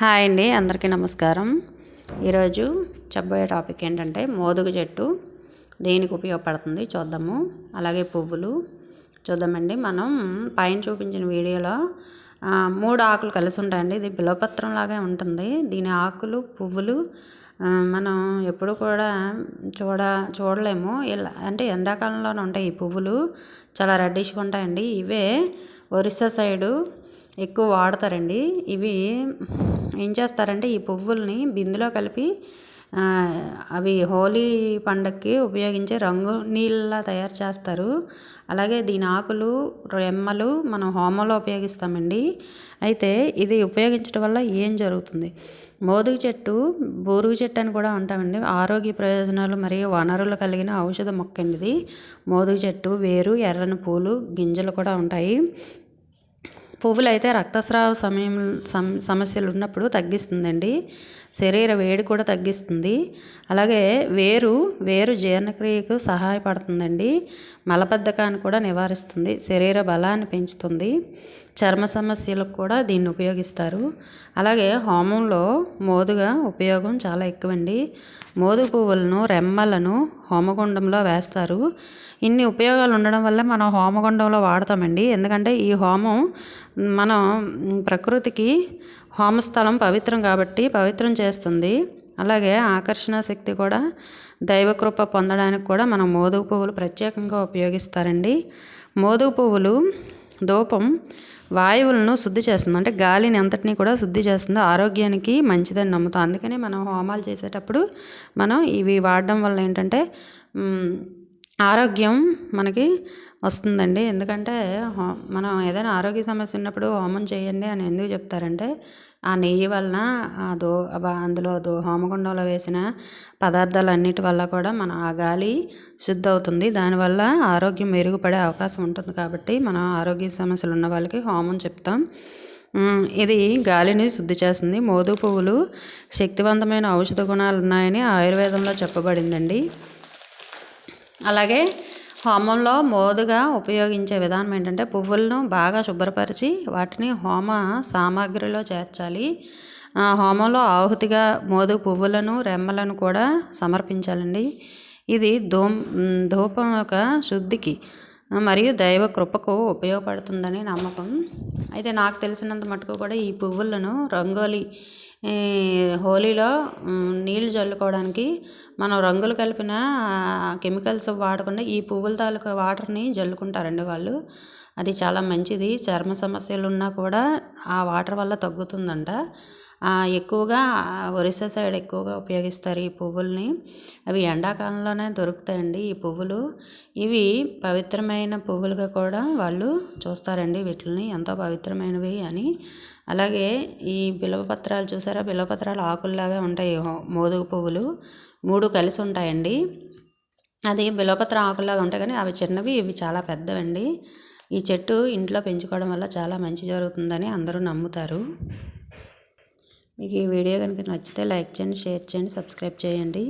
Hi అండి అందరికీ నమస్కారం. ఈరోజు చెప్పబోయే టాపిక్ ఏంటంటే మోదుగు చెట్టు దేనికి ఉపయోగపడుతుంది చూద్దాము. అలాగే పువ్వులు చూద్దామండి. మనం పైన చూపించిన వీడియోలో మూడు ఆకులు కలిసి ఉంటాయండి. ఇది బిలోపత్రం లాగే ఉంటుంది. దీని ఆకులు పువ్వులు మనం ఎప్పుడు కూడా చూడ చూడలేము. ఇలా అంటే ఎండాకాలంలోనే ఉంటాయి ఈ పువ్వులు. చాలా రెడ్డిష్గా ఉంటాయండి. ఇవే ఒరిస్సా సైడు ఎక్కువ వాడతారండి. ఇవి ఏం చేస్తారంటే ఈ పువ్వుల్ని బిందులో కలిపి అవి హోలీ పండక్కి ఉపయోగించే రంగు నీళ్ళలా తయారు చేస్తారు. అలాగే దీని ఆకులు రెమ్మలు మనం హోమంలో ఉపయోగిస్తామండి. అయితే ఇది ఉపయోగించడం వల్ల ఏం జరుగుతుంది? మోదుగు చెట్టు బోరుగు చెట్టు అని కూడా అంటామండి. ఆరోగ్య ప్రయోజనాలు మరియు వనరులు కలిగిన ఔషధ మొక్క అండి ఇది మోదుగు చెట్టు వేరు ఎర్రని పూలు గింజలు కూడా ఉంటాయి. పువ్వులు అయితే రక్తస్రావ సమయం సమస్యలు ఉన్నప్పుడు తగ్గిస్తుందండి. శరీర వేడి కూడా తగ్గిస్తుంది. అలాగే వేరు వేరు జీర్ణక్రియకు సహాయపడుతుందండి. మలబద్ధకాన్ని కూడా నివారిస్తుంది. శరీర బలాన్ని పెంచుతుంది. చర్మ సమస్యలకు కూడా దీన్ని ఉపయోగిస్తారు. అలాగే హోమంలో మోదుగా ఉపయోగం చాలా ఎక్కువండి. మోదు పువ్వులను రెమ్మలను హోమగుండంలో వేస్తారు. ఇన్ని ఉపయోగాలు ఉండడం వల్ల మనం హోమగుండంలో వాడతామండి. ఎందుకంటే ఈ హోమం మనం ప్రకృతికి హోమస్థలం పవిత్రం కాబట్టి పవిత్రం చేస్తుంది. అలాగే ఆకర్షణ శక్తి కూడా దైవకృప పొందడానికి కూడా మనం మోదుగు పువ్వులు ప్రత్యేకంగా ఉపయోగిస్తారండి. మోదుగు పువ్వులు ధూపం వాయువులను శుద్ధి చేస్తుంది. అంటే గాలిని అంతటినీ కూడా శుద్ధి చేస్తుంది ఆరోగ్యానికి మంచిదని నమ్ముతాం. అందుకనే మనం హోమాలు చేసేటప్పుడు మనం ఇవి వాడడం వల్ల ఏంటంటే ఆరోగ్యం మనకి వస్తుందండి. ఎందుకంటే మనం ఏదైనా ఆరోగ్య సమస్య ఉన్నప్పుడు హోమం చేయండి అని ఎందుకు చెప్తారంటే ఆ నెయ్యి వలన దో అందులో దో హోమగుండంలో వేసిన పదార్థాలు అన్నిటి వల్ల కూడా మన ఆ గాలి శుద్ధ అవుతుంది దానివల్ల ఆరోగ్యం మెరుగుపడే అవకాశం ఉంటుంది కాబట్టి మనం ఆరోగ్య సమస్యలు ఉన్న వాళ్ళకి హోమం చెప్తాం. ఇది గాలిని శుద్ధి చేస్తుంది. మోదు పువ్వులు శక్తివంతమైన ఔషధ గుణాలు ఉన్నాయని ఆయుర్వేదంలో చెప్పబడిందండి. అలాగే హోమంలో మోదుగా ఉపయోగించే విధానం ఏంటంటే పువ్వులను బాగా శుభ్రపరిచి వాటిని హోమ సామాగ్రిలో చేర్చాలి. హోమంలో ఆహుతిగా మోదు పువ్వులను రెమ్మలను కూడా సమర్పించాలండి. ఇది ధూమ్ ధూపం యొక్క శుద్ధికి మరియు దైవ కృపకు ఉపయోగపడుతుందని నమ్మకం. అయితే నాకు తెలిసినంత మటుకు కూడా ఈ పువ్వులను రంగోలీ హోలీలో నీళ్ళు చల్లుకోవడానికి మనం రంగులు కలిపిన కెమికల్స్ వాడకుండా ఈ పువ్వుల తాలూకా వాటర్ని జల్లుకుంటారండి వాళ్ళు. అది చాలా మంచిది. చర్మ సమస్యలు ఉన్నా కూడా ఆ వాటర్ వల్ల తగ్గుతుందంట. ఎక్కువగా ఒరిస్సా సైడ్ ఎక్కువగా ఉపయోగిస్తారు ఈ పువ్వుల్ని. అవి ఎండాకాలంలోనే దొరుకుతాయండి ఈ పువ్వులు. ఇవి పవిత్రమైన పువ్వులుగా కూడా వాళ్ళు చూస్తారండి వీటిని ఎంతో పవిత్రమైనవి అని. అలాగే ఈ బిలవపత్రాలు చూసారా? బిలవపత్రాలు ఆకుల్లాగా ఉంటాయి. మోదుగు పువ్వులు మూడు కలిసి ఉంటాయండి. అది బిలవపత్రం ఆకుల్లాగా ఉంటాయి కానీ అవి చిన్నవి ఇవి చాలా పెద్దవండి. ఈ చెట్టు ఇంట్లో పెంచుకోవడం వల్ల చాలా మంచి జరుగుతుందని అందరూ నమ్ముతారు. మీకు ఈ వీడియో కనుక నచ్చితే లైక్ చేయండి షేర్ చేయండి సబ్స్క్రైబ్ చేయండి.